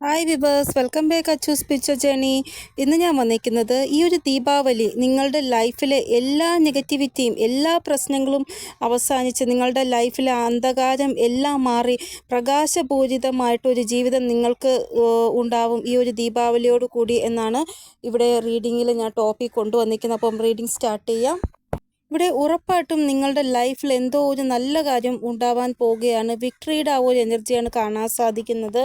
Hi viewers welcome back Achus picture journey ഇന്ന് ഞാൻ വന്നിരിക്കുന്നത് ഈ ഒരു ദീപാവലി നിങ്ങളുടെ ലൈഫിലെ എല്ലാ നെഗറ്റിവിറ്റിയും എല്ലാ പ്രശ്നങ്ങളും അവസാനിച്ച് നിങ്ങളുടെ ലൈഫിലെ അന്ധകാരം എല്ലാം മാറി പ്രകാശപൂരിതമായിട്ടൊരു ജീവിതം നിങ്ങൾക്ക് ഉണ്ടാവും ഈ ഒരു ദീപാവലിയോട് കൂടി എന്നാണ് ഇവിടെ റീഡിങ്ങിൽ ഞാൻ ടോപ്പിക് കൊണ്ടുവന്നിരിക്കുന്നത്. അപ്പം റീഡിങ് സ്റ്റാർട്ട് ചെയ്യാം. ഇവിടെ ഉറപ്പായിട്ടും നിങ്ങളുടെ ലൈഫിൽ എന്തോ ഒരു നല്ല കാര്യം ഉണ്ടാവാൻ പോവുകയാണ് വിക്ടറിയുടെ ആ ഒരു എനർജിയാണ് കാണാൻ സാധിക്കുന്നത്.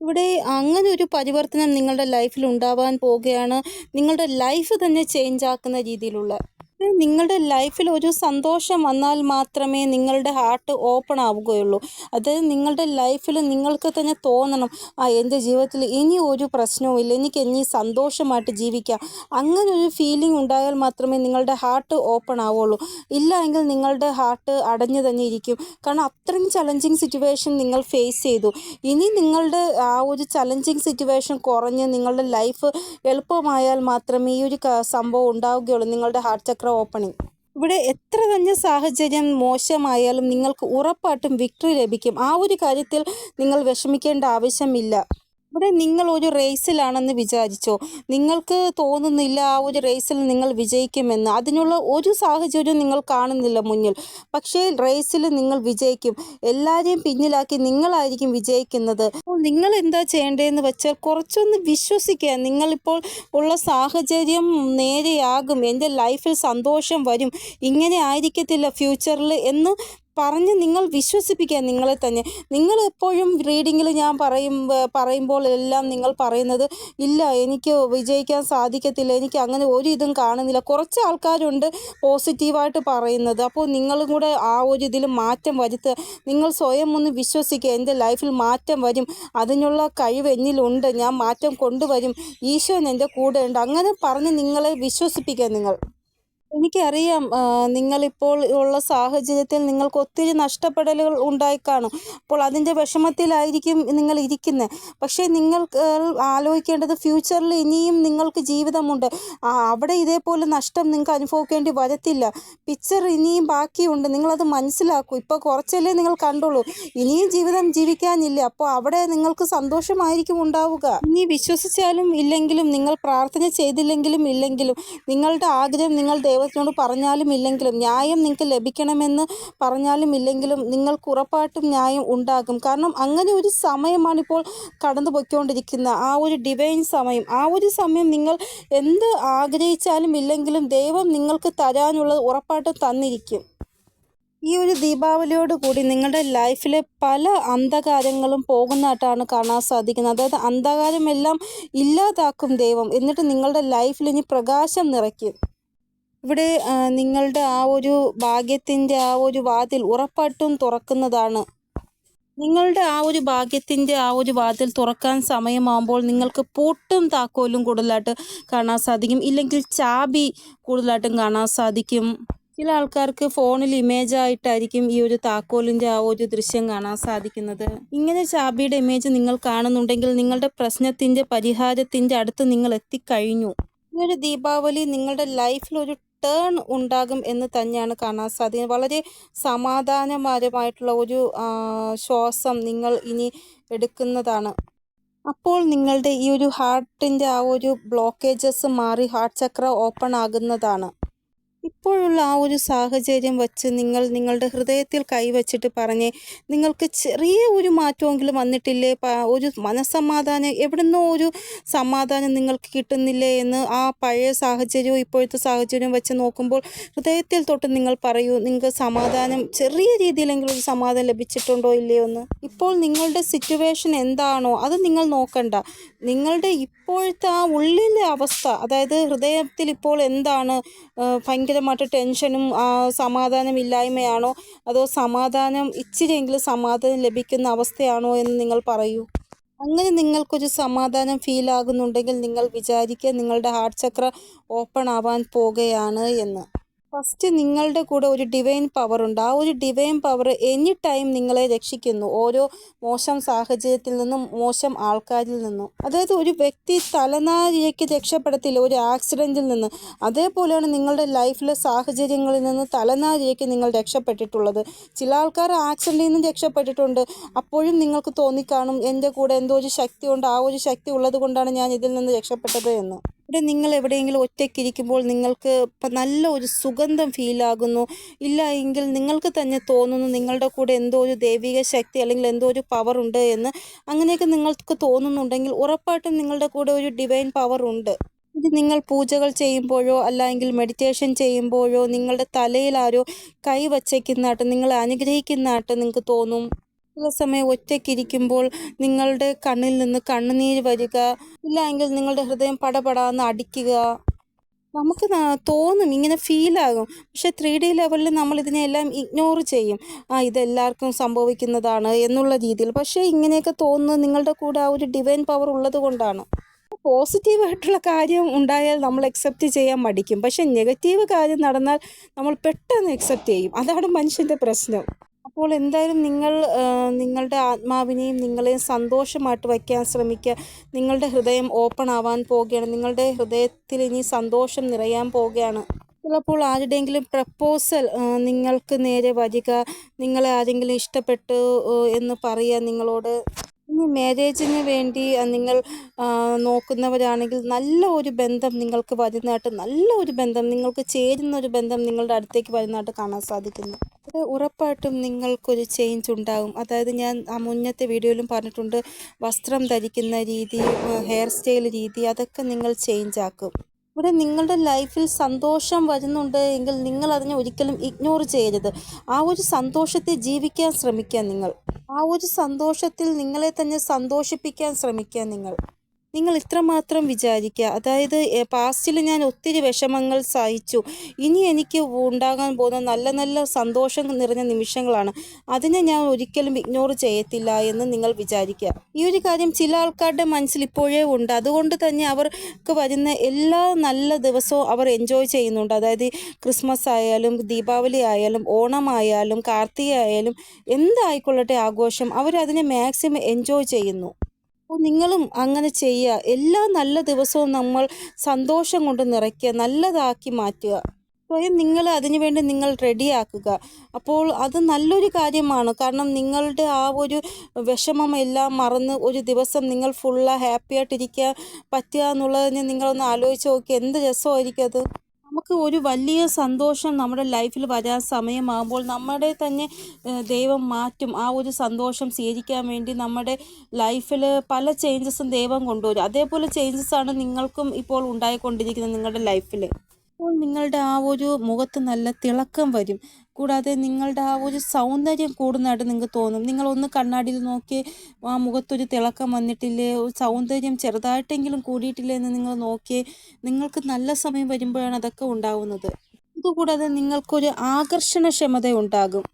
ഇവിടെ അങ്ങനെ ഒരു പരിവർത്തനം നിങ്ങളുടെ ലൈഫിൽ ഉണ്ടാവാൻ പോവുകയാണ്. നിങ്ങളുടെ ലൈഫ് തന്നെ ചേഞ്ച് ആക്കുന്ന രീതിയിലുള്ള നിങ്ങളുടെ ലൈഫിൽ ഒരു സന്തോഷം വന്നാൽ മാത്രമേ നിങ്ങളുടെ ഹാർട്ട് ഓപ്പൺ ആവുകയുള്ളൂ. അതായത് നിങ്ങളുടെ ലൈഫിൽ നിങ്ങൾക്ക് തന്നെ തോന്നണം. ആ എന്റെ ജീവിതത്തിൽ ഇനി ഒരു പ്രശ്നവും ഇല്ല. എനിക്ക് ഇനി സന്തോഷമായിട്ട് ജീവിക്കാം. അങ്ങനെ ഒരു ഫീലിംഗ് ഉണ്ടായാൽ മാത്രമേ നിങ്ങളുടെ ഹാർട്ട് ഓപ്പൺ ആവുകയുള്ളൂ ഇല്ല എങ്കിൽ നിങ്ങളുടെ ഹാർട്ട് അടഞ്ഞു തന്നെ ഇരിക്കും. കാരണം അത്രയും ചലഞ്ചിങ് സിറ്റുവേഷൻ നിങ്ങൾ ഫേസ് ചെയ്തു. ഇനി നിങ്ങളുടെ ആ ഒരു ചലഞ്ചിങ് സിറ്റുവേഷൻ കുറഞ്ഞ് നിങ്ങളുടെ ലൈഫ് എളുപ്പമായാൽ മാത്രമേ ഈ ഒരു സംഭവം ഉണ്ടാവുകയുള്ളൂ. നിങ്ങളുടെ ഹാർട്ട് ചക്ര ഓപ്പണിങ് ഇവിടെ എത്ര തന്നെ സാഹചര്യം മോശമായാലും നിങ്ങൾക്ക് ഉറപ്പായിട്ടും വിക്ടറി ലഭിക്കും. ആ ഒരു കാര്യത്തിൽ നിങ്ങൾ വിഷമിക്കേണ്ട ആവശ്യമില്ല. ഇവിടെ നിങ്ങൾ ഒരു റേസിലാണെന്ന് വിചാരിച്ചോ? നിങ്ങൾക്ക് തോന്നുന്നില്ല ആ ഒരു റേസിൽ നിങ്ങൾ വിജയിക്കുമെന്ന്. അതിനുള്ള ഒരു സാഹചര്യം നിങ്ങൾ കാണുന്നില്ല മുന്നിൽ. പക്ഷേ റേസിൽ നിങ്ങൾ വിജയിക്കും. എല്ലാവരെയും പിന്നിലാക്കി നിങ്ങളായിരിക്കും വിജയിക്കുന്നത്. അപ്പോൾ നിങ്ങൾ എന്താ ചെയ്യേണ്ടതെന്ന് വെച്ചാൽ കുറച്ചൊന്ന് വിശ്വസിക്കുക. നിങ്ങളിപ്പോൾ ഉള്ള സാഹചര്യം നേരെയാകും. എന്റെ ലൈഫിൽ സന്തോഷം വരും. ഇങ്ങനെ ആയിരിക്കത്തില്ല ഫ്യൂച്ചറിൽ എന്ന് പറഞ്ഞ് നിങ്ങൾ വിശ്വസിപ്പിക്കുക നിങ്ങളെ തന്നെ. നിങ്ങൾ എപ്പോഴും റീഡിങ്ങിൽ ഞാൻ പറയും പറയുമ്പോൾ എല്ലാം നിങ്ങൾ പറയുന്നത് ഇല്ല എനിക്ക് വിജയിക്കാൻ സാധിക്കത്തില്ല എനിക്ക് അങ്ങനെ ഒരു ഇതും കാണുന്നില്ല. കുറച്ച് ആൾക്കാരുണ്ട് പോസിറ്റീവായിട്ട് പറയുന്നത്. അപ്പോൾ നിങ്ങളും കൂടെ ആ ഒരു ഇതിൽ മാറ്റം വരുത്തുക. നിങ്ങൾ സ്വയം ഒന്ന് വിശ്വസിക്കുക എന്റെ ലൈഫിൽ മാറ്റം വരും. അതിനുള്ള കഴിവ് എന്നിലുണ്ട്. ഞാൻ മാറ്റം കൊണ്ടുവരും. ഈശോൻ എന്റെ കൂടെ ഉണ്ട് അങ്ങനെ പറഞ്ഞ് നിങ്ങളെ വിശ്വസിപ്പിക്കുക നിങ്ങൾ. എനിക്കറിയാം നിങ്ങളിപ്പോൾ ഉള്ള സാഹചര്യത്തിൽ നിങ്ങൾക്ക് ഒത്തിരി നഷ്ടപ്പെടലുകൾ ഉണ്ടായിക്കാണും അപ്പോൾ അതിന്റെ വിഷമത്തിലായിരിക്കും നിങ്ങൾ ഇരിക്കുന്നത് പക്ഷേ നിങ്ങൾ ആലോചിക്കേണ്ടത് ഫ്യൂച്ചറിൽ ഇനിയും നിങ്ങൾക്ക് ജീവിതമുണ്ട്. അവിടെ ഇതേപോലെ നഷ്ടം നിങ്ങൾക്ക് അനുഭവിക്കേണ്ടി വരത്തില്ല. പിക്ചർ ഇനിയും ബാക്കിയുണ്ട്. നിങ്ങളത് മനസ്സിലാക്കൂ. ഇപ്പോൾ കുറച്ചല്ലേ നിങ്ങൾ കണ്ടുള്ളൂ. ഇനിയും ജീവിതം ജീവിക്കാനില്ല. അപ്പോൾ അവിടെ നിങ്ങൾക്ക് സന്തോഷമായിരിക്കും ഉണ്ടാവുക. ഇനി വിശ്വസിച്ചാലും ഇല്ലെങ്കിലും നിങ്ങൾ പ്രാർത്ഥന ചെയ്തില്ലെങ്കിലും ഇല്ലെങ്കിലും നിങ്ങളുടെ ആഗ്രഹം നിങ്ങൾ ദൈവത്തിനോട് പറഞ്ഞാലും ഇല്ലെങ്കിലും ന്യായം നിങ്ങൾക്ക് ലഭിക്കണമെന്ന് പറഞ്ഞാലും ഇല്ലെങ്കിലും നിങ്ങൾക്ക് ഉറപ്പായിട്ടും ന്യായം ഉണ്ടാകും. കാരണം അങ്ങനെ ഒരു സമയമാണിപ്പോൾ കടന്നു പോയിക്കൊണ്ടിരിക്കുന്ന ആ ഒരു ഡിവൈൻ സമയം. ആ ഒരു സമയം നിങ്ങൾ എന്ത് ആഗ്രഹിച്ചാലും ഇല്ലെങ്കിലും ദൈവം നിങ്ങൾക്ക് തരാനുള്ളത് ഉറപ്പായിട്ടും തന്നിരിക്കും. ഈ ഒരു ദീപാവലിയോട് കൂടി നിങ്ങളുടെ ലൈഫിലെ പല അന്ധകാരങ്ങളും പോകുന്നതായിട്ടാണ് കാണാൻ സാധിക്കുന്നത്. അതായത് അന്ധകാരമെല്ലാം ഇല്ലാതാക്കും ദൈവം. എന്നിട്ട് നിങ്ങളുടെ ലൈഫിൽ ഇനി പ്രകാശം നിറയ്ക്കും. ഇവിടെ നിങ്ങളുടെ ആ ഒരു ഭാഗ്യത്തിന്റെ ആ ഒരു വാതിൽ ഉറപ്പായിട്ടും തുറക്കുന്നതാണ്. നിങ്ങളുടെ ആ ഒരു ഭാഗ്യത്തിന്റെ ആ ഒരു വാതിൽ തുറക്കാൻ സമയമാകുമ്പോൾ നിങ്ങൾക്ക് പൂട്ടും താക്കോലും കൂടുതലായിട്ട് കാണാൻ സാധിക്കും. ഇല്ലെങ്കിൽ ചാബി കൂടുതലായിട്ടും കാണാൻ സാധിക്കും. ചില ആൾക്കാർക്ക് ഫോണിൽ ഇമേജ് ആയിട്ടായിരിക്കും ഈ ഒരു താക്കോലിന്റെ ആ ഒരു ദൃശ്യം കാണാൻ സാധിക്കുന്നത്. ഇങ്ങനെ ചാബിയുടെ ഇമേജ് നിങ്ങൾ കാണുന്നുണ്ടെങ്കിൽ നിങ്ങളുടെ പ്രശ്നത്തിന്റെ പരിഹാരത്തിന്റെ അടുത്ത് നിങ്ങൾ എത്തിക്കഴിഞ്ഞു. ഈ ഒരു ദീപാവലി നിങ്ങളുടെ ലൈഫിൽ ഒരു ടേൺ ഉണ്ടാകും എന്ന് തന്നെയാണ് കാണാൻ സാധിക്കുന്നത്. വളരെ സമാധാനപരമായിട്ടുള്ള ഒരു ശ്വാസം നിങ്ങൾ ഇനി എടുക്കുന്നതാണ്. അപ്പോൾ നിങ്ങളുടെ ഈ ഒരു ഹാർട്ടിന്റെ ആ ഒരു ബ്ലോക്കേജസ് മാറി ഹാർട്ട് ചക്ര ഓപ്പൺ ആകുന്നതാണ്. ഇപ്പോഴുള്ള ആ ഒരു സാഹചര്യം വച്ച് നിങ്ങൾ നിങ്ങളുടെ ഹൃദയത്തിൽ കൈവച്ചിട്ട് പറഞ്ഞേ നിങ്ങൾക്ക് ചെറിയ ഒരു മാറ്റമെങ്കിലും വന്നിട്ടില്ലേ? ഒരു മനസ്സമാധാനം എവിടുന്നോ ഒരു സമാധാനം നിങ്ങൾക്ക് കിട്ടുന്നില്ലേ എന്ന് ആ പഴയ സാഹചര്യവും ഇപ്പോഴത്തെ സാഹചര്യവും വെച്ച് നോക്കുമ്പോൾ ഹൃദയത്തിൽ തൊട്ട് നിങ്ങൾ പറയൂ നിങ്ങൾക്ക് സമാധാനം ചെറിയ രീതിയിലെങ്കിലും ഒരു സമാധാനം ലഭിച്ചിട്ടുണ്ടോ ഇല്ലയോ എന്ന്? ഇപ്പോൾ നിങ്ങളുടെ സിറ്റുവേഷൻ എന്താണോ അത് നിങ്ങൾ നോക്കണ്ട. നിങ്ങളുടെ ഇപ്പോഴത്തെ ആ ഉള്ളിലെ അവസ്ഥ അതായത് ഹൃദയത്തിൽ ഇപ്പോൾ എന്താണ് ഭയങ്കരമായിട്ട് ടെൻഷനും സമാധാനമില്ലായ്മയാണോ അതോ സമാധാനം ഇച്ചിരിയെങ്കിലും സമാധാനം ലഭിക്കുന്ന അവസ്ഥയാണോ എന്ന് നിങ്ങൾ പറയൂ. അങ്ങനെ നിങ്ങൾക്കൊരു സമാധാനം ഫീൽ ആകുന്നുണ്ടെങ്കിൽ നിങ്ങൾ വിചാരിക്കുക നിങ്ങളുടെ ഹാർട്ട് ചക്ര ഓപ്പൺ ആവാൻ പോകുകയാണ് എന്ന്. ഫസ്റ്റ് നിങ്ങളുടെ കൂടെ ഒരു ഡിവൈൻ പവർ ഉണ്ട്. ആ ഒരു ഡിവൈൻ പവർ എനി ടൈം നിങ്ങളെ രക്ഷിക്കുന്നു. ഓരോ മോശം സാഹചര്യത്തിൽ നിന്നും മോശം ആൾക്കാരിൽ നിന്നും. അതായത് ഒരു വ്യക്തി തലനാരിഴയ്ക്ക് രക്ഷപ്പെടത്തില്ല. ഒരു ആക്സിഡന്റിൽ നിന്ന്. അതേപോലെയാണ് നിങ്ങളുടെ ലൈഫിലെ സാഹചര്യങ്ങളിൽ നിന്ന് തലനാരിഴയ്ക്ക് നിങ്ങൾ രക്ഷപ്പെട്ടിട്ടുള്ളത്. ചില ആൾക്കാർ ആക്സിഡന്റിൽ നിന്നും രക്ഷപ്പെട്ടിട്ടുണ്ട്. അപ്പോഴും നിങ്ങൾക്ക് തോന്നിക്കാണും. എന്റെ കൂടെ എന്തോ ഒരു ശക്തി ഉണ്ട്. ആ ഒരു ശക്തി ഉള്ളത് കൊണ്ടാണ് ഞാൻ ഇതിൽ നിന്ന് രക്ഷപ്പെട്ടത് എന്ന്. ഇവിടെ നിങ്ങൾ എവിടെയെങ്കിലും ഒറ്റയ്ക്കിരിക്കുമ്പോൾ നിങ്ങൾക്ക് നല്ല ഒരു സുഗന്ധം ഫീലാകുന്നു ഇല്ല എങ്കിൽ നിങ്ങൾക്ക് തന്നെ തോന്നുന്നു നിങ്ങളുടെ കൂടെ എന്തോ ഒരു ദൈവിക ശക്തി അല്ലെങ്കിൽ എന്തോ ഒരു പവർ ഉണ്ട് എന്ന്. അങ്ങനെയൊക്കെ നിങ്ങൾക്ക് തോന്നുന്നുണ്ടെങ്കിൽ ഉറപ്പായിട്ടും നിങ്ങളുടെ കൂടെ ഒരു ഡിവൈൻ പവർ ഉണ്ട്. ഇത് നിങ്ങൾ പൂജകൾ ചെയ്യുമ്പോഴോ അല്ലെങ്കിൽ മെഡിറ്റേഷൻ ചെയ്യുമ്പോഴോ നിങ്ങളുടെ തലയിൽ ആരോ കൈ വച്ചേക്കുന്നതായിട്ട് നിങ്ങളെ അനുഗ്രഹിക്കുന്നതായിട്ട് നിങ്ങൾക്ക് തോന്നും. ചില സമയം ഒറ്റയ്ക്കിരിക്കുമ്പോൾ നിങ്ങളുടെ കണ്ണിൽ നിന്ന് കണ്ണുനീര് വരിക ഇല്ലെങ്കിൽ നിങ്ങളുടെ ഹൃദയം പടപടാന്ന് അടിക്കുക. നമുക്ക് തോന്നും ഇങ്ങനെ ഫീലാകും പക്ഷെ ത്രീ ഡി ലെവലിൽ നമ്മൾ ഇതിനെല്ലാം ഇഗ്നോർ ചെയ്യും. ആ ഇതെല്ലാവർക്കും സംഭവിക്കുന്നതാണ് എന്നുള്ള രീതിയിൽ. പക്ഷേ ഇങ്ങനെയൊക്കെ തോന്നുന്നത് നിങ്ങളുടെ കൂടെ ആ ഒരു ഡിവൈൻ പവർ ഉള്ളത് കൊണ്ടാണ്. പോസിറ്റീവായിട്ടുള്ള കാര്യം ഉണ്ടായാൽ നമ്മൾ അക്സെപ്റ്റ് ചെയ്യാൻ മടിക്കും. പക്ഷെ നെഗറ്റീവ് കാര്യം നടന്നാൽ നമ്മൾ പെട്ടെന്ന് അക്സെപ്റ്റ് ചെയ്യും. അതാണ് മനുഷ്യന്റെ പ്രശ്നം. അപ്പോൾ എന്തായാലും നിങ്ങൾ നിങ്ങളുടെ ആത്മാവിനെയും നിങ്ങളെയും സന്തോഷമായിട്ട് വയ്ക്കാൻ ശ്രമിക്കുക. നിങ്ങളുടെ ഹൃദയം ഓപ്പൺ ആവാൻ പോവുകയാണ്. നിങ്ങളുടെ ഹൃദയത്തിൽ ഇനി സന്തോഷം നിറയാൻ പോവുകയാണ്. ചിലപ്പോൾ ആരുടെയെങ്കിലും പ്രപ്പോസൽ നിങ്ങൾക്ക് നേരെ വരിക നിങ്ങളെ ആരെങ്കിലും ഇഷ്ടപ്പെട്ടു എന്ന് പറയുക നിങ്ങളോട് ഇനി മാരേജിന് വേണ്ടി നിങ്ങൾ നോക്കുന്നവരാണെങ്കിൽ നല്ല ഒരു ബന്ധം നിങ്ങൾക്ക് വരുന്നതായിട്ട് നല്ല ഒരു ബന്ധം നിങ്ങൾക്ക് ചേരുന്ന ഒരു ബന്ധം നിങ്ങളുടെ അടുത്തേക്ക് വരുന്നതായിട്ട് കാണാൻ സാധിക്കുന്നു. അത് ഉറപ്പായിട്ടും നിങ്ങൾക്കൊരു ചേഞ്ച് ഉണ്ടാകും. അതായത് ഞാൻ ആ മുന്നത്തെ വീഡിയോയിലും പറഞ്ഞിട്ടുണ്ട് വസ്ത്രം ധരിക്കുന്ന രീതി ഹെയർ സ്റ്റൈൽ രീതി അതൊക്കെ നിങ്ങൾ ചേഞ്ച് ആക്കും. ഇവിടെ നിങ്ങളുടെ ലൈഫിൽ സന്തോഷം വരുന്നുണ്ട് എങ്കിൽ നിങ്ങൾ അതിനെ ഒരിക്കലും ഇഗ്നോർ ചെയ്യരുത്. ആ ഒരു സന്തോഷത്തെ ജീവിക്കാൻ ശ്രമിക്കുക നിങ്ങൾ. ആ ഒരു സന്തോഷത്തിൽ നിങ്ങളെ തന്നെ സന്തോഷിപ്പിക്കാൻ ശ്രമിക്കുക നിങ്ങൾ. നിങ്ങൾ ഇത്രമാത്രം വിചാരിക്കുക. അതായത് പാസ്റ്റിൽ ഞാൻ ഒത്തിരി വിഷമങ്ങൾ സഹിച്ചു. ഇനി എനിക്ക് ഉണ്ടാകാൻ പോകുന്ന നല്ല നല്ല സന്തോഷം നിറഞ്ഞ നിമിഷങ്ങളാണ്. അതിനെ ഞാൻ ഒരിക്കലും ഇഗ്നോർ ചെയ്യത്തില്ല എന്ന് നിങ്ങൾ വിചാരിക്കുക. ഈ ഒരു കാര്യം ചില ആൾക്കാരുടെ മനസ്സിൽ ഇപ്പോഴേ ഉണ്ട്. അതുകൊണ്ട് തന്നെ അവർക്ക് വരുന്ന എല്ലാ നല്ല ദിവസവും അവർ എൻജോയ് ചെയ്യുന്നുണ്ട്. അതായത് ക്രിസ്മസ് ആയാലും ദീപാവലി ആയാലും ഓണമായാലും കാർത്തിക ആയാലും എന്തായിക്കൊള്ളട്ടെ ആഘോഷം. അവരതിനെ മാക്സിമം എൻജോയ് ചെയ്യുന്നു. അപ്പോൾ നിങ്ങളും അങ്ങനെ ചെയ്യുക എല്ലാ നല്ല ദിവസവും നമ്മൾ സന്തോഷം കൊണ്ട് നിറയ്ക്കുക നല്ലതാക്കി മാറ്റുക. സ്വയം നിങ്ങൾ അതിനുവേണ്ടി നിങ്ങൾ റെഡിയാക്കുക അപ്പോൾ അത് നല്ലൊരു കാര്യമാണ്. കാരണം നിങ്ങളുടെ ആ ഒരു വിഷമം എല്ലാം മറന്ന് ഒരു ദിവസം നിങ്ങൾ ഫുള്ള് ഹാപ്പി ആയിട്ടിരിക്കാൻ പറ്റുക എന്നുള്ളതിന് നിങ്ങളൊന്ന് ആലോചിച്ച് നോക്കി എന്ത് രസമായിരിക്കും അത്? നമുക്ക് ഒരു വലിയ സന്തോഷം നമ്മുടെ ലൈഫിൽ വരാൻ സമയമാകുമ്പോൾ നമ്മുടെ തന്നെ ദൈവം മാറ്റും. ആ ഒരു സന്തോഷം സ്വീകരിക്കാൻ വേണ്ടി നമ്മുടെ ലൈഫിൽ പല ചേഞ്ചസും ദൈവം കൊണ്ടുവരും. അതേപോലെ ചേഞ്ചസ് ആണ് നിങ്ങൾക്കും ഇപ്പോൾ ഉണ്ടായിക്കൊണ്ടിരിക്കുന്നത് നിങ്ങളുടെ ലൈഫിൽ. അപ്പോൾ നിങ്ങളുടെ ആ ഒരു മുഖത്ത് നല്ല തിളക്കം വരും. കൂടാതെ നിങ്ങളുടെ ആ ഒരു സൗന്ദര്യം കൂടുന്നതായിട്ട് നിങ്ങൾക്ക് തോന്നും. നിങ്ങൾ ഒന്ന് കണ്ണാടിയിൽ നോക്കി ആ മുഖത്തൊരു തിളക്കം വന്നിട്ടില്ലേ? സൗന്ദര്യം ചെറുതായിട്ടെങ്കിലും കൂടിയിട്ടില്ലേ എന്ന് നിങ്ങൾ നോക്കി നിങ്ങൾക്ക് നല്ല സമയം വരുമ്പോഴാണ് അതൊക്കെ ഉണ്ടാവുന്നത്. ഇതുകൂടാതെ നിങ്ങൾക്കൊരു ആകർഷണക്ഷമത ഉണ്ടാകും.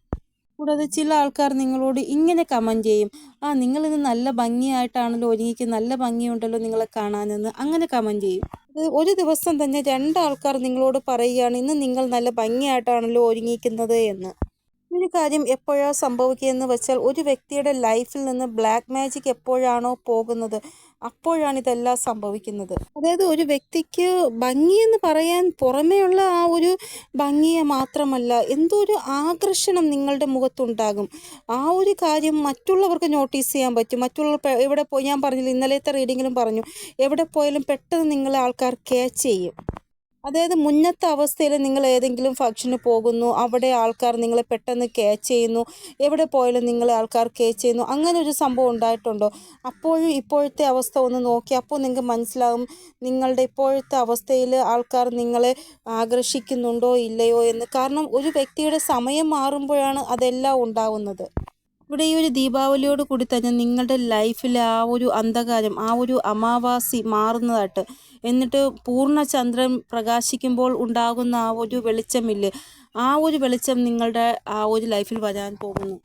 കൂടാതെ ചില ആൾക്കാർ നിങ്ങളോട് ഇങ്ങനെ കമന്റ് ചെയ്യും. ആ നിങ്ങളിന്ന് നല്ല ഭംഗിയായിട്ടാണല്ലോ ഒരുങ്ങിക്ക് നല്ല ഭംഗിയുണ്ടല്ലോ നിങ്ങളെ കാണാനെന്ന് അങ്ങനെ കമന്റ് ചെയ്യും. ഒരു ദിവസം തന്നെ രണ്ടാൾക്കാർ നിങ്ങളോട് പറയുകയാണ് ഇന്ന് നിങ്ങൾ നല്ല ഭംഗിയായിട്ടാണല്ലോ ഒരുങ്ങിയിരിക്കുന്നത് എന്ന്. ഒരു കാര്യം എപ്പോഴാ സംഭവിക്കുകയെന്ന് വെച്ചാൽ ഒരു വ്യക്തിയുടെ ലൈഫിൽ നിന്ന് ബ്ലാക്ക് മാജിക് എപ്പോഴാണോ പോകുന്നത് അപ്പോഴാണ് ഇതെല്ലാം സംഭവിക്കുന്നത്. അതായത് ഒരു വ്യക്തിക്ക് ഭംഗിയെന്ന് പറയാൻ പുറമേയുള്ള ആ ഒരു ഭംഗിയെ മാത്രമല്ല എന്തോ ഒരു ആകർഷണം നിങ്ങളുടെ മുഖത്തുണ്ടാകും. ആ ഒരു കാര്യം മറ്റുള്ളവർക്ക് നോട്ടീസ് ചെയ്യാൻ പറ്റും. മറ്റുള്ളവർ എവിടെ പോയി ഞാൻ പറഞ്ഞില്ല ഇന്നലത്തെ റീഡിങ്ങിലും പറഞ്ഞു എവിടെ പോയാലും പെട്ടെന്ന് നിങ്ങളെ ആൾക്കാർ ക്യാച്ച് ചെയ്യും. അതായത് മുന്നത്തെ അവസ്ഥയിൽ നിങ്ങൾ ഏതെങ്കിലും ഫംഗ്ഷന് പോകുന്നു അവിടെ ആൾക്കാർ നിങ്ങളെ പെട്ടെന്ന് ക്യാച്ച് ചെയ്യുന്നു എവിടെ പോയാലും നിങ്ങളെ ആൾക്കാർ ക്യാച്ച് ചെയ്യുന്നു അങ്ങനെ ഒരു സംഭവം ഉണ്ടായിട്ടുണ്ടോ? അപ്പോഴും ഇപ്പോഴത്തെ അവസ്ഥ ഒന്ന് നോക്കി അപ്പോൾ നിങ്ങൾക്ക് മനസ്സിലാകും നിങ്ങളുടെ ഇപ്പോഴത്തെ അവസ്ഥയിൽ ആൾക്കാർ നിങ്ങളെ ആകർഷിക്കുന്നുണ്ടോ ഇല്ലയോ എന്ന്. കാരണം ഒരു വ്യക്തിയുടെ സമയം മാറുമ്പോഴാണ് അതെല്ലാം ഉണ്ടാവുന്നത്. ഇവിടെ ഈ ഒരു ദീപാവലിയോട് കൂടി തന്നെ നിങ്ങളുടെ ലൈഫിലെ ആ ഒരു അന്ധകാരം ആ ഒരു അമാവാസി മാറുന്നതായിട്ട് എന്നിട്ട് പൂർണ ചന്ദ്രൻ പ്രകാശിക്കുമ്പോൾ ഉണ്ടാകുന്ന ആ ഒരു വെളിച്ചമില്ലേ ആ ഒരു വെളിച്ചം നിങ്ങളുടെ ആ ഒരു ലൈഫിൽ വരാൻ പോകുന്നു.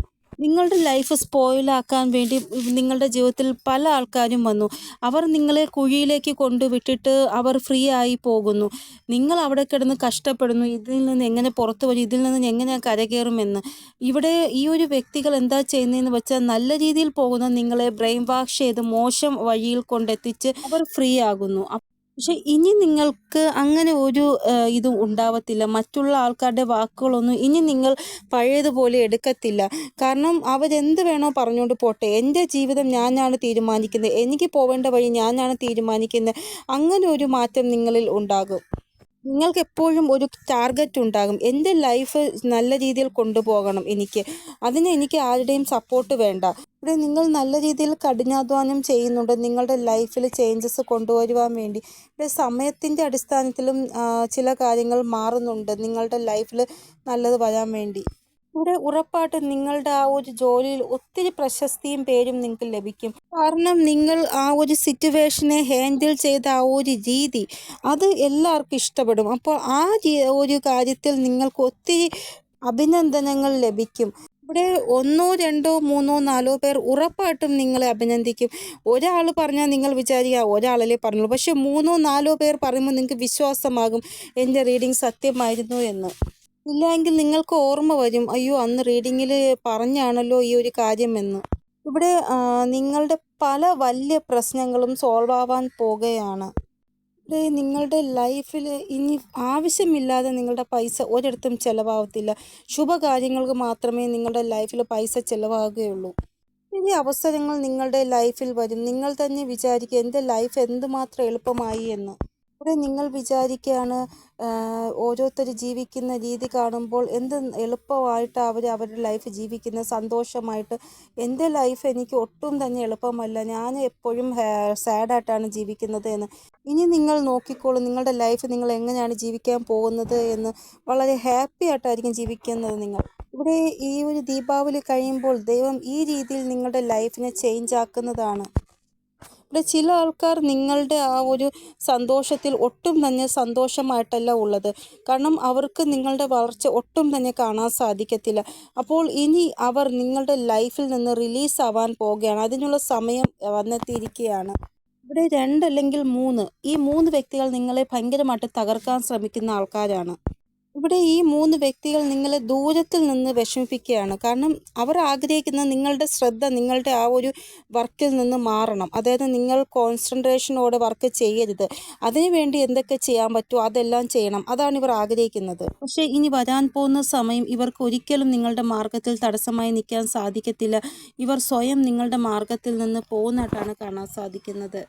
നിങ്ങളുടെ ലൈഫ് സ്പോയിലാക്കാൻ വേണ്ടി നിങ്ങളുടെ ജീവിതത്തിൽ പല ആൾക്കാരും വന്നു. അവർ നിങ്ങളെ കുഴിയിലേക്ക് കൊണ്ടുവിട്ടിട്ട് അവർ ഫ്രീ ആയി പോകുന്നു. നിങ്ങൾ അവിടെ കിടന്ന് കഷ്ടപ്പെടുന്നു. ഇതിൽ നിന്ന് എങ്ങനെ പുറത്തു വരും ഇതിൽ നിന്ന് എങ്ങനെ കരകയറുമെന്ന്? ഇവിടെ ഈ ഒരു വ്യക്തികൾ എന്താ ചെയ്യുന്നതെന്ന് വെച്ചാൽ നല്ല രീതിയിൽ പോകുന്ന നിങ്ങളെ ബ്രെയിൻ വാഷ് ചെയ്ത് മോശം വഴിയിൽ കൊണ്ടെത്തിച്ച് അവർ ഫ്രീ ആകുന്നു. പക്ഷെ ഇനി നിങ്ങൾക്ക് അങ്ങനെ ഒരു ഇതും ഉണ്ടാവത്തില്ല. മറ്റുള്ള ആൾക്കാരുടെ വാക്കുകളൊന്നും ഇനി നിങ്ങൾ പഴയതുപോലെ എടുക്കത്തില്ല. കാരണം അവരെന്ത് വേണോ പറഞ്ഞുകൊണ്ട് പോട്ടെ. എന്റെ ജീവിതം ഞാനാണ് തീരുമാനിക്കുന്നത്. എനിക്ക് പോവേണ്ട വഴി ഞാനാണ് തീരുമാനിക്കുന്നത്. അങ്ങനെ ഒരു മാറ്റം നിങ്ങളിൽ ഉണ്ടാകും. നിങ്ങൾക്ക് എപ്പോഴും ഒരു ടാർഗറ്റ് ഉണ്ടാകും. എന്റെ ലൈഫ് നല്ല രീതിയിൽ കൊണ്ടുപോകണം എനിക്ക്. അതിന് എനിക്ക് ആരുടെയും സപ്പോർട്ട് വേണ്ട. ഇവിടെ നിങ്ങൾ നല്ല രീതിയിൽ കഠിനാധ്വാനം ചെയ്യുന്നുണ്ട്. നിങ്ങളുടെ ലൈഫിൽ ചേഞ്ചസ് കൊണ്ടുവരുവാൻ വേണ്ടി. ഇവിടെ സമയത്തിന്റെ അടിസ്ഥാനത്തിലും ചില കാര്യങ്ങൾ മാറുന്നുണ്ട് നിങ്ങളുടെ ലൈഫിൽ നല്ലത് വരാൻ വേണ്ടി. ഇവിടെ ഉറപ്പായിട്ടും നിങ്ങളുടെ ആ ഒരു ജോലിയിൽ ഒത്തിരി പ്രശസ്തിയും പേരും നിങ്ങൾക്ക് ലഭിക്കും. കാരണം നിങ്ങൾ ആ ഒരു സിറ്റുവേഷനെ ഹാൻഡിൽ ചെയ്ത ആ ഒരു രീതി അത് എല്ലാവർക്കും ഇഷ്ടപ്പെടും. അപ്പോൾ ആ ഒരു കാര്യത്തിൽ നിങ്ങൾക്ക് ഒത്തിരി അഭിനന്ദനങ്ങൾ ലഭിക്കും. ഇവിടെ ഒന്നോ രണ്ടോ മൂന്നോ നാലോ പേർ ഉറപ്പായിട്ടും നിങ്ങളെ അഭിനന്ദിക്കും. ഒരാൾ പറഞ്ഞാൽ നിങ്ങൾ വിചാരിക്കുക ഒരാളല്ലേ പറഞ്ഞുള്ളൂ. പക്ഷേ മൂന്നോ നാലോ പേർ പറയുമ്പോൾ നിങ്ങൾക്ക് വിശ്വാസമാകും. എന്റെ റീഡിങ് സത്യമായിരുന്നു എന്ന്. ഇല്ലെങ്കിൽ നിങ്ങൾക്ക് ഓർമ്മ വരും അയ്യോ അന്ന് റീഡിങ്ങിൽ പറഞ്ഞാണല്ലോ ഈ ഒരു കാര്യമെന്ന്. ഇവിടെ നിങ്ങളുടെ പല വലിയ പ്രശ്നങ്ങളും സോൾവ് ആവാൻ പോകുകയാണ്. നിങ്ങളുടെ ലൈഫിൽ ഇനി ആവശ്യമില്ലാതെ നിങ്ങളുടെ പൈസ ഒരിടത്തും ചിലവാകത്തില്ല ശുഭകാര്യങ്ങൾക്ക് മാത്രമേ നിങ്ങളുടെ ലൈഫിൽ പൈസ ചിലവാകുകയുള്ളൂ. ഇനി അവസരങ്ങൾ നിങ്ങളുടെ ലൈഫിൽ വരും. നിങ്ങൾ തന്നെ വിചാരിക്കുക എന്റെ ലൈഫ് എന്തുമാത്രം എളുപ്പമായി എന്ന്. ഇവിടെ നിങ്ങൾ വിചാരിക്കുകയാണ് ഓരോരുത്തർ ജീവിക്കുന്ന രീതി കാണുമ്പോൾ എന്ത് എളുപ്പമായിട്ട് അവർ അവരുടെ ലൈഫ് ജീവിക്കുന്ന സന്തോഷമായിട്ട്. എന്റെ ലൈഫ് എനിക്ക് ഒട്ടും തന്നെ എളുപ്പമല്ല. ഞാൻ എപ്പോഴും സാഡായിട്ടാണ് ജീവിക്കുന്നത് എന്ന്. ഇനി നിങ്ങൾ നോക്കിക്കോളൂ നിങ്ങളുടെ ലൈഫ് നിങ്ങൾ എങ്ങനെയാണ് ജീവിക്കാൻ പോകുന്നത് എന്ന്. വളരെ ഹാപ്പി ആയിട്ടായിരിക്കും ജീവിക്കുന്നത് നിങ്ങൾ. ഇവിടെ ഈ ഒരു ദീപാവലി കഴിയുമ്പോൾ ദൈവം ഈ രീതിയിൽ നിങ്ങളുടെ ലൈഫിനെ ചേഞ്ച് ആക്കുന്നതാണ്. ഇവിടെ ചില ആൾക്കാർ നിങ്ങളുടെ ആ ഒരു സന്തോഷത്തിൽ ഒട്ടും തന്നെ സന്തോഷമായിട്ടല്ല ഉള്ളത്. കാരണം അവർക്ക് നിങ്ങളുടെ വളർച്ച ഒട്ടും തന്നെ കാണാൻ സാധിക്കത്തില്ല. അപ്പോൾ ഇനി അവർ നിങ്ങളുടെ ലൈഫിൽ നിന്ന് റിലീസ് ആവാൻ പോവുകയാണ്. അതിനുള്ള സമയം വന്നെത്തിയിരിക്കുകയാണ്. ഇവിടെ രണ്ടല്ലെങ്കിൽ മൂന്ന്. ഈ മൂന്ന് വ്യക്തികൾ നിങ്ങളെ ഭയങ്കരമായിട്ട് തകർക്കാൻ ശ്രമിക്കുന്ന ആൾക്കാരാണ്. ഇവിടെ ഈ മൂന്ന് വ്യക്തികൾ നിങ്ങളെ ദൂരത്തിൽ നിന്ന് വിഷമിപ്പിക്കുകയാണ്. കാരണം അവർ ആഗ്രഹിക്കുന്ന നിങ്ങളുടെ ശ്രദ്ധ നിങ്ങളുടെ ആ ഒരു വർക്കിൽ നിന്ന് മാറണം. അതായത് നിങ്ങൾ കോൺസെൻട്രേഷനോടെ വർക്ക് ചെയ്യരുത്. അതിനുവേണ്ടി എന്തൊക്കെ ചെയ്യാൻ പറ്റുമോ അതെല്ലാം ചെയ്യണം. അതാണ് ഇവർ ആഗ്രഹിക്കുന്നത്. പക്ഷേ ഇനി വരാൻ പോകുന്ന സമയം ഇവർക്ക് ഒരിക്കലും നിങ്ങളുടെ മാർഗത്തിൽ തടസ്സമായി നിൽക്കാൻ സാധിക്കത്തില്ല. ഇവർ സ്വയം നിങ്ങളുടെ മാർഗത്തിൽ നിന്ന് പോകുന്നതായിട്ടാണ് കാണാൻ സാധിക്കുന്നത്.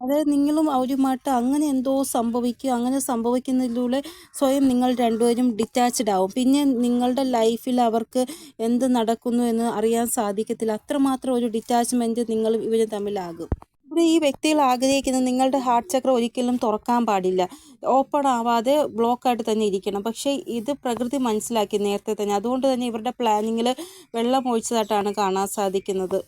അതായത് നിങ്ങളും അവരുമായിട്ട് അങ്ങനെ എന്തോ സംഭവിക്കും അങ്ങനെ സംഭവിക്കുന്നതിലൂടെ സ്വയം നിങ്ങൾ രണ്ടുപേരും ഡിറ്റാച്ച്ഡ് ആവും. പിന്നെ നിങ്ങളുടെ ലൈഫിൽ അവർക്ക് എന്ത് നടക്കുന്നു എന്ന് അറിയാൻ സാധിക്കത്തില്ല. അത്രമാത്രം ഒരു ഡിറ്റാച്ച്മെന്റ് നിങ്ങൾ ഇവർ തമ്മിലാകും. ഇവിടെ ഈ വ്യക്തികൾ ആഗ്രഹിക്കുന്നത് നിങ്ങളുടെ ഹാർട്ട് ചക്ര ഒരിക്കലും തുറക്കാൻ പാടില്ല. ഓപ്പൺ ആവാതെ ബ്ലോക്കായിട്ട് തന്നെ ഇരിക്കണം. പക്ഷേ ഇത് പ്രകൃതി മനസ്സിലാക്കി നേരത്തെ തന്നെ. അതുകൊണ്ട് തന്നെ ഇവരുടെ പ്ലാനിങ്ങിൽ വെള്ളം ഒഴിച്ചതായിട്ടാണ് കാണാൻ സാധിക്കുന്നത്.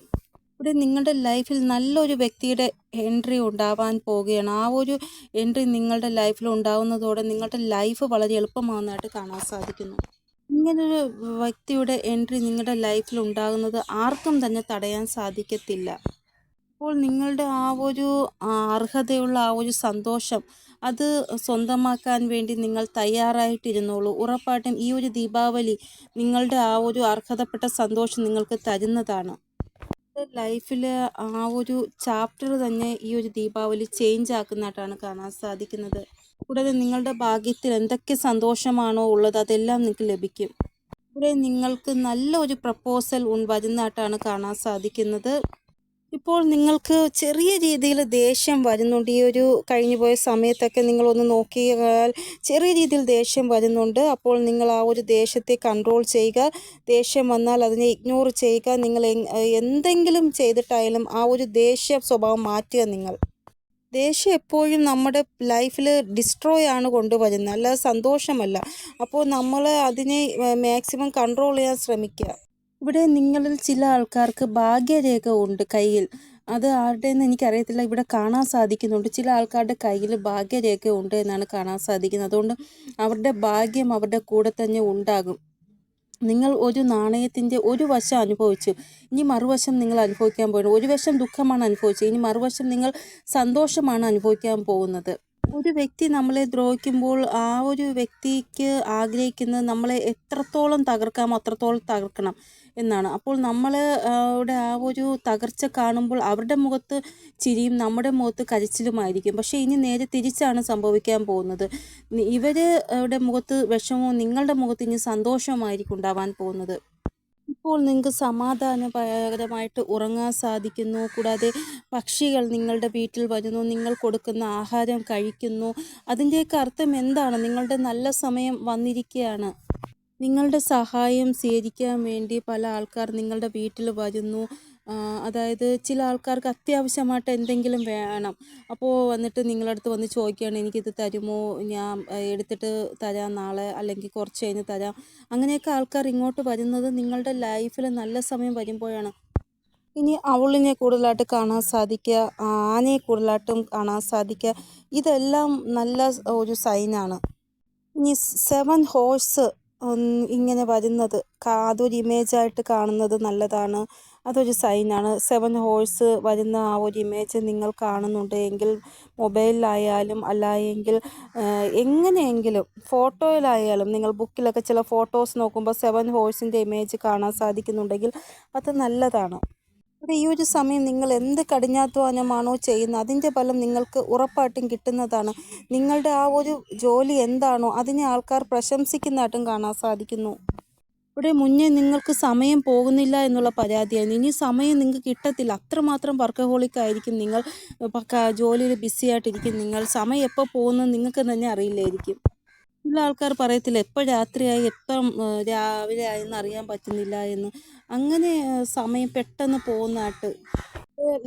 ഇവിടെ നിങ്ങളുടെ ലൈഫിൽ നല്ലൊരു വ്യക്തിയുടെ എൻട്രി ഉണ്ടാവാൻ പോവുകയാണ്. ആ ഒരു എൻട്രി നിങ്ങളുടെ ലൈഫിൽ ഉണ്ടാവുന്നതോടെ നിങ്ങളുടെ ലൈഫ് വളരെ എളുപ്പമാകുന്നതായിട്ട് കാണാൻ സാധിക്കുന്നു. ഇങ്ങനൊരു വ്യക്തിയുടെ എൻട്രി നിങ്ങളുടെ ലൈഫിൽ ഉണ്ടാകുന്നത് ആർക്കും തന്നെ തടയാൻ സാധിക്കത്തില്ല. അപ്പോൾ നിങ്ങളുടെ ആ ഒരു അർഹതയുള്ള ആ ഒരു സന്തോഷം അത് സ്വന്തമാക്കാൻ വേണ്ടി നിങ്ങൾ തയ്യാറായിട്ടിരുന്നോളൂ. ഉറപ്പായിട്ടും ഈ ഒരു ദീപാവലി നിങ്ങളുടെ ആ ഒരു അർഹതപ്പെട്ട സന്തോഷം നിങ്ങൾക്ക് തരുന്നതാണ്. ലൈഫിൽ ആ ഒരു ചാപ്റ്റർ തന്നെ ഈ ഒരു ദീപാവലി ചേഞ്ച് ആക്കുന്നതായിട്ടാണ് കാണാൻ സാധിക്കുന്നത്. കൂടാതെ നിങ്ങളുടെ ഭാഗ്യത്തിൽ എന്തൊക്കെ സന്തോഷമാണോ ഉള്ളത് അതെല്ലാം നിങ്ങൾക്ക് ലഭിക്കും. ഇവിടെ നിങ്ങൾക്ക് നല്ല ഒരു പ്രപ്പോസൽ വരുന്നതായിട്ടാണ് കാണാൻ സാധിക്കുന്നത്. ഇപ്പോൾ നിങ്ങൾക്ക് ചെറിയ രീതിയിൽ ദേഷ്യം വരുന്നുണ്ട്. ഈ ഒരു കഴിഞ്ഞു പോയ സമയത്തൊക്കെ നിങ്ങളൊന്ന് നോക്കിയാൽ ചെറിയ രീതിയിൽ ദേഷ്യം വരുന്നുണ്ട്. അപ്പോൾ നിങ്ങൾ ആ ഒരു ദേഷ്യത്തെ കൺട്രോൾ ചെയ്യുക. ദേഷ്യം വന്നാൽ അതിനെ ഇഗ്നോർ ചെയ്യുക. നിങ്ങൾ എന്തെങ്കിലും ചെയ്തിട്ടായാലും ആ ഒരു ദേഷ്യ സ്വഭാവം മാറ്റുക നിങ്ങൾ. ദേഷ്യം എപ്പോഴും നമ്മുടെ ലൈഫിൽ ഡിസ്ട്രോയ് ആണ് കൊണ്ടുവരുന്നത്. അല്ലാതെ സന്തോഷമല്ല. അപ്പോൾ നമ്മൾ അതിനെ മാക്സിമം കൺട്രോൾ ചെയ്യാൻ ശ്രമിക്കുക. ഇവിടെ നിങ്ങളിൽ ചില ആൾക്കാർക്ക് ഭാഗ്യരേഖ ഉണ്ട് കയ്യിൽ. അത് ആരുടെയെന്ന് എനിക്കറിയത്തില്ല. ഇവിടെ കാണാൻ സാധിക്കുന്നുണ്ട്. ചില ആൾക്കാരുടെ കയ്യിൽ ഭാഗ്യരേഖ ഉണ്ട് എന്നാണ് കാണാൻ സാധിക്കുന്നത്. അതുകൊണ്ട് അവരുടെ ഭാഗ്യം അവരുടെ കൂടെ തന്നെ ഉണ്ടാകും. നിങ്ങൾ ഒരു നാണയത്തിന്റെ ഒരു വശം അനുഭവിച്ചു. ഇനി മറുവശം നിങ്ങൾ അനുഭവിക്കാൻ പോകുന്നു ഒരു വശം ദുഃഖമാണ് അനുഭവിച്ചത്. ഇനി മറുവശം നിങ്ങൾ സന്തോഷമാണ് അനുഭവിക്കാൻ പോകുന്നത്. ഒരു വ്യക്തി നമ്മളെ ദ്രോഹിക്കുമ്പോൾ ആ ഒരു വ്യക്തിക്ക് ആഗ്രഹിക്കുന്നത് നമ്മളെ എത്രത്തോളം തകർക്കാമോ അത്രത്തോളം തകർക്കണം എന്നാണ്. അപ്പോൾ നമ്മൾ അവിടെ ആ ഒരു തകർച്ച കാണുമ്പോൾ അവരുടെ മുഖത്ത് ചിരിയും നമ്മുടെ മുഖത്ത് കരിച്ചിലുമായിരിക്കും. പക്ഷേ ഇനി നേരെ തിരിച്ചാണ് സംഭവിക്കാൻ പോകുന്നത്. ഇവരുടെ മുഖത്ത് വിഷമവും നിങ്ങളുടെ മുഖത്ത് ഇനി സന്തോഷവുമായിരിക്കും ഉണ്ടാവാൻ പോകുന്നത്. ഇപ്പോൾ നിങ്ങൾക്ക് സമാധാനപരമായിട്ട് ഉറങ്ങാൻ സാധിക്കുന്നു. കൂടാതെ പക്ഷികൾ നിങ്ങളുടെ വീട്ടിൽ വരുന്നു. നിങ്ങൾ കൊടുക്കുന്ന ആഹാരം കഴിക്കുന്നു. അതിന്റെയൊക്കെ അർത്ഥം എന്താണ്? നിങ്ങളുടെ നല്ല സമയം വന്നിരിക്കുകയാണ് നിങ്ങളുടെ സഹായം സ്വീകരിക്കാൻ വേണ്ടി പല ആൾക്കാർ നിങ്ങളുടെ വീട്ടിൽ വരുന്നു. അതായത് ചില ആൾക്കാർക്ക് അത്യാവശ്യമായിട്ട് എന്തെങ്കിലും വേണം. അപ്പോൾ വന്നിട്ട് നിങ്ങളടുത്ത് വന്ന് ചോദിക്കുകയാണ് എനിക്കിത് തരുമോ? ഞാൻ എടുത്തിട്ട് തരാം നാളെ അല്ലെങ്കിൽ കുറച്ച് കഴിഞ്ഞ് തരാം. അങ്ങനെയൊക്കെ ആൾക്കാർ ഇങ്ങോട്ട് വരുന്നത് നിങ്ങളുടെ ലൈഫിൽ നല്ല സമയം വരുമ്പോഴാണ്. ഇനി അവളിനെ കൂടുതലായിട്ട് കാണാൻ സാധിക്കുക ആനയെ കൂടുതലായിട്ടും കാണാൻ സാധിക്കുക ഇതെല്ലാം നല്ല ഒരു സൈനാണ് ഇനി സെവൻ ഹോഴ്സ് ഇങ്ങനെ വരുന്നത് അതൊരു ഇമേജായിട്ട് കാണുന്നത് നല്ലതാണ്. അതൊരു സൈനാണ്. സെവൻ ഹോഴ്സ് വരുന്ന ആ ഒരു ഇമേജ് നിങ്ങൾ കാണുന്നുണ്ട്. എങ്കിൽ മൊബൈലിലായാലും അല്ല എങ്കിൽ എങ്ങനെയെങ്കിലും ഫോട്ടോയിലായാലും നിങ്ങൾ ബുക്കിലൊക്കെ ചില ഫോട്ടോസ് നോക്കുമ്പോൾ സെവൻ ഹോഴ്സിന്റെ ഇമേജ് കാണാൻ സാധിക്കുന്നുണ്ടെങ്കിൽ അത് നല്ലതാണ്. അപ്പോൾ ഈ ഒരു സമയം നിങ്ങൾ എന്ത് കഠിനാധ്വാനമാണോ ചെയ്യുന്നത് അതിന്റെ ഫലം നിങ്ങൾക്ക് ഉറപ്പായിട്ടും കിട്ടുന്നതാണ്. നിങ്ങളുടെ ആ ഒരു ജോലി എന്താണോ അതിനെ ആൾക്കാർ പ്രശംസിക്കുന്നതായിട്ടും കാണാൻ സാധിക്കുന്നു. ഇവിടെ മുന്നേ നിങ്ങൾക്ക് സമയം പോകുന്നില്ല എന്നുള്ള പരാതിയാണ് ഇനി സമയം നിങ്ങൾക്ക് കിട്ടത്തില്ല. അത്രമാത്രം വർക്കഹോളിക് ആയിരിക്കും നിങ്ങൾ. ജോലിയിൽ ബിസി ആയിട്ടിരിക്കും നിങ്ങൾ. സമയം എപ്പോൾ പോകുന്നത് നിങ്ങൾക്ക് തന്നെ അറിയില്ലായിരിക്കും. ചില ആൾക്കാർ പറയത്തില്ല എപ്പോൾ രാത്രിയായി? എപ്പം രാവിലെ ആയെന്ന് അറിയാൻ പറ്റുന്നില്ല എന്ന്. അങ്ങനെ സമയം പെട്ടെന്ന് പോകുന്നതായിട്ട്.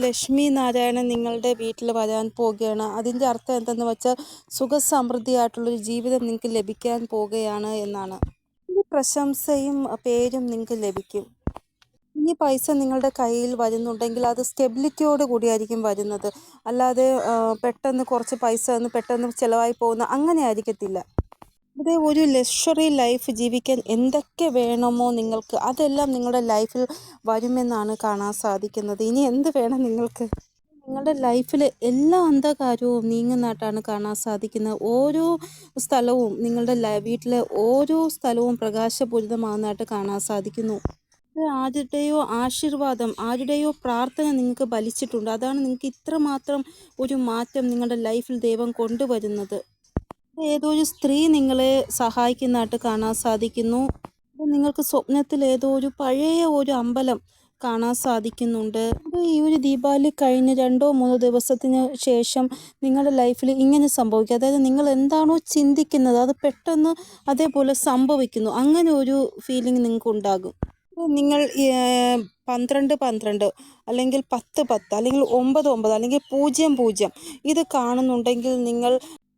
ലക്ഷ്മി നാരായണൻ നിങ്ങളുടെ വീട്ടിൽ വരാൻ പോവുകയാണ്. അതിന്റെ അർത്ഥം എന്തെന്ന് വെച്ചാൽ സുഖസമൃദ്ധിയായിട്ടുള്ളൊരു ജീവിതം നിങ്ങൾക്ക് ലഭിക്കാൻ പോവുകയാണ് എന്നാണ്. പ്രശംസയും പേരും നിങ്ങൾക്ക് ലഭിക്കും. ഈ പൈസ നിങ്ങളുടെ കയ്യിൽ വരുന്നുണ്ടെങ്കിൽ അത് സ്റ്റെബിലിറ്റിയോട് കൂടിയായിരിക്കും വരുന്നത്. അല്ലാതെ പെട്ടെന്ന് കുറച്ച് പൈസ ഒന്ന് പെട്ടെന്ന് ചിലവായി പോകുന്ന അങ്ങനെ ആയിരിക്കത്തില്ല. ഇവിടെ ഒരു ലക്ഷറി ലൈഫ് ജീവിക്കാൻ എന്തൊക്കെ വേണമോ നിങ്ങൾക്ക് അതെല്ലാം നിങ്ങളുടെ ലൈഫിൽ വരുമെന്നാണ് കാണാൻ സാധിക്കുന്നത്. ഇനി എന്ത് വേണം നിങ്ങൾക്ക്? നിങ്ങളുടെ ലൈഫിൽ എല്ലാ അന്ധകാരവും നീങ്ങുന്നതായിട്ടാണ് കാണാൻ സാധിക്കുന്നത്. ഓരോ സ്ഥലവും നിങ്ങളുടെ വീട്ടിലെ ഓരോ സ്ഥലവും പ്രകാശപൂരിതമാകുന്നതായിട്ട് കാണാൻ സാധിക്കുന്നു. ആരുടെയോ ആശീർവാദം ആരുടെയോ പ്രാർത്ഥന നിങ്ങൾക്ക് ഫലിച്ചിട്ടുണ്ട്. അതാണ് നിങ്ങൾക്ക് ഇത്രമാത്രം ഒരു മാറ്റം നിങ്ങളുടെ ലൈഫിൽ ദൈവം കൊണ്ടുവരുന്നത്. ഏതോ ഒരു സ്ത്രീ നിങ്ങളെ സഹായിക്കുന്നതായിട്ട് കാണാൻ സാധിക്കുന്നു. നിങ്ങൾക്ക് സ്വപ്നത്തിൽ ഏതോ ഒരു പഴയ ഒരു അമ്പലം കാണാൻ സാധിക്കുന്നുണ്ട്. ഈ ഒരു ദീപാവലി കഴിഞ്ഞ് രണ്ടോ മൂന്നോ ദിവസത്തിന് ശേഷം നിങ്ങളുടെ ലൈഫിൽ ഇങ്ങനെ സംഭവിക്കും. അതായത് നിങ്ങൾ എന്താണോ ചിന്തിക്കുന്നത് അത് പെട്ടെന്ന് അതേപോലെ സംഭവിക്കുന്നു. അങ്ങനെ ഒരു ഫീലിംഗ് നിങ്ങൾക്ക് ഉണ്ടാകും. നിങ്ങൾ പന്ത്രണ്ട് പന്ത്രണ്ട് അല്ലെങ്കിൽ പത്ത് പത്ത് അല്ലെങ്കിൽ ഒമ്പത് ഒമ്പത് അല്ലെങ്കിൽ പൂജ്യം പൂജ്യം ഇത് കാണുന്നുണ്ടെങ്കിൽ നിങ്ങൾ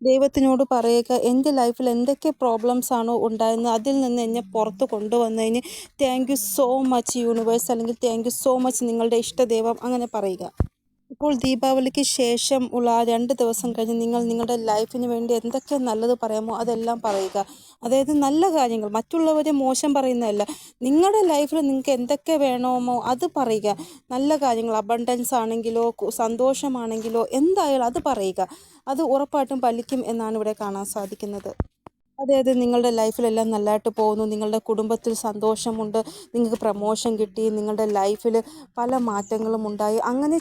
ദൈവത്തിനോട് പറയുക എന്റെ ലൈഫിൽ എന്തൊക്കെ പ്രോബ്ലംസ് ആണോ ഉണ്ടായിരുന്നത് അതിൽ നിന്ന് എന്നെ പുറത്ത് കൊണ്ടുവന്നതിന് thank you so much universe അല്ലെങ്കിൽ താങ്ക് യു സോ മച്ച് നിങ്ങളുടെ ഇഷ്ടദൈവം അങ്ങനെ പറയുക. ഇപ്പോൾ ദീപാവലിക്ക് ശേഷം ഉള്ള ആ രണ്ട് ദിവസം കഴിഞ്ഞ് നിങ്ങൾ നിങ്ങളുടെ ലൈഫിന് വേണ്ടി എന്തൊക്കെ നല്ലത് പറയാമോ അതെല്ലാം പറയുക. അതായത് നല്ല കാര്യങ്ങൾ മറ്റുള്ളവരെ മോശം പറയുന്നതല്ല. നിങ്ങളുടെ ലൈഫിൽ നിങ്ങൾക്ക് എന്തൊക്കെ വേണമോ അത് പറയുക. നല്ല കാര്യങ്ങൾ അബണ്ടൻസ് ആണെങ്കിലോ സന്തോഷമാണെങ്കിലോ എന്തായാലും അത് പറയുക. അത് ഉറപ്പായിട്ടും പലിക്കും എന്നാണ് ഇവിടെ കാണാൻ സാധിക്കുന്നത്. അതായത് നിങ്ങളുടെ ലൈഫിലെല്ലാം നല്ലതായിട്ട് പോകുന്നു. നിങ്ങളുടെ കുടുംബത്തിൽ സന്തോഷമുണ്ട്. നിങ്ങൾക്ക് പ്രമോഷൻ കിട്ടി. നിങ്ങളുടെ ലൈഫിൽ പല മാറ്റങ്ങളും ഉണ്ടായി. അങ്ങനെ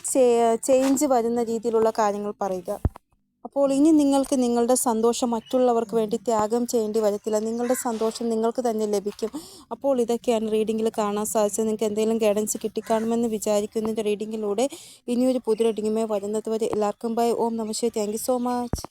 ചേഞ്ച് വരുന്ന രീതിയിലുള്ള കാര്യങ്ങൾ പറയുക. അപ്പോൾ ഇനി നിങ്ങൾക്ക് നിങ്ങളുടെ സന്തോഷം മറ്റുള്ളവർക്ക് വേണ്ടി ത്യാഗം ചെയ്യേണ്ടി വരത്തില്ല. നിങ്ങളുടെ സന്തോഷം നിങ്ങൾക്ക് തന്നെ ലഭിക്കും. അപ്പോൾ ഇതൊക്കെയാണ് റീഡിങ്ങിൽ കാണാൻ സാധിച്ചത്. നിങ്ങൾക്ക് എന്തെങ്കിലും ഗൈഡൻസ് കിട്ടിക്കാണുമെന്ന് വിചാരിക്കുന്നതിന്റെ റീഡിങ്ങിലൂടെ ഇനിയൊരു പുതിയ റീഡിങ്ങുമേ വരുന്നത് വരെ എല്ലാവർക്കും ബൈ ഓം നമസ്തേ താങ്ക് സോ മച്ച്